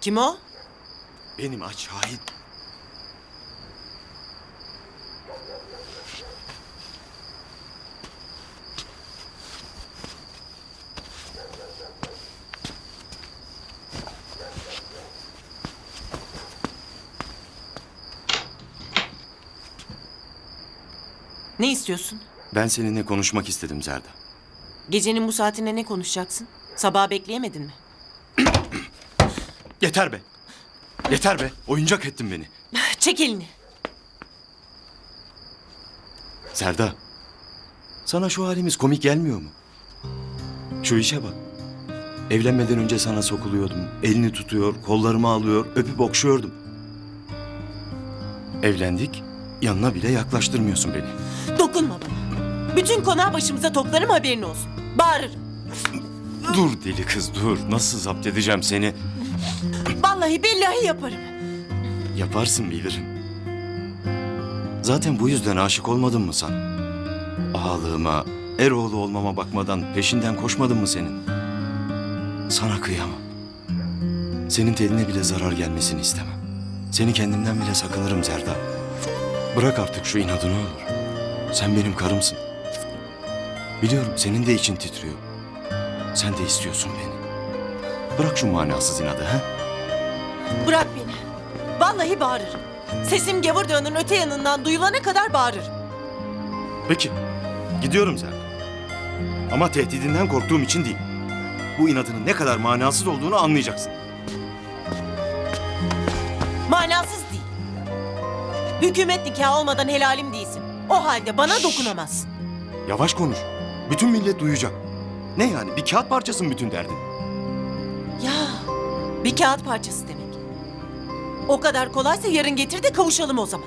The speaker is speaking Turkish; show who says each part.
Speaker 1: Kim o?
Speaker 2: Benim aç Şahin.
Speaker 1: Ne istiyorsun?
Speaker 2: Ben seninle konuşmak istedim Zerda.
Speaker 1: Gecenin bu saatinde ne konuşacaksın? Sabaha bekleyemedin mi?
Speaker 2: Yeter be. Yeter be. Oyuncak ettin beni.
Speaker 1: Çek elini.
Speaker 2: Serda. Sana şu halimiz komik gelmiyor mu? Şu işe bak. Evlenmeden önce sana sokuluyordum. Elini tutuyor, kollarımı alıyor, öpüp okşuyordum. Evlendik, yanına bile yaklaştırmıyorsun beni.
Speaker 1: Dokunma bana. Bütün konağı başımıza toplarım haberin olsun. Bağırırım.
Speaker 2: Dur deli kız dur. Nasıl zapt edeceğim seni?
Speaker 1: Vallahi billahi yaparım.
Speaker 2: Yaparsın bilirim. Zaten bu yüzden aşık olmadın mı sen? Ağlığıma, Eroğlu olmama bakmadan peşinden koşmadın mı senin? Sana kıyamam. Senin teline bile zarar gelmesini istemem. Seni kendimden bile sakınırım Zerda. Bırak artık şu inadını olur. Sen benim karımsın. Biliyorum senin de için titriyor. Sen de istiyorsun beni. Bırak şu manasız inadı ha?
Speaker 1: Bırak beni. Vallahi bağırırım. Sesim Gavur Dağı'nın öte yanından duyulana kadar bağırırım.
Speaker 2: Peki. Gidiyorum Zerda. Ama tehdidinden korktuğum için değil. Bu inadının ne kadar manasız olduğunu anlayacaksın.
Speaker 1: Manasız değil. Hükümet nikahı olmadan helalim değilsin. O halde bana dokunamazsın.
Speaker 2: Yavaş konuş. Bütün millet duyacak. Ne yani bir kağıt parçası mı bütün derdin?
Speaker 1: Ya bir kağıt parçası demek. O kadar kolaysa yarın getir de kavuşalım o zaman.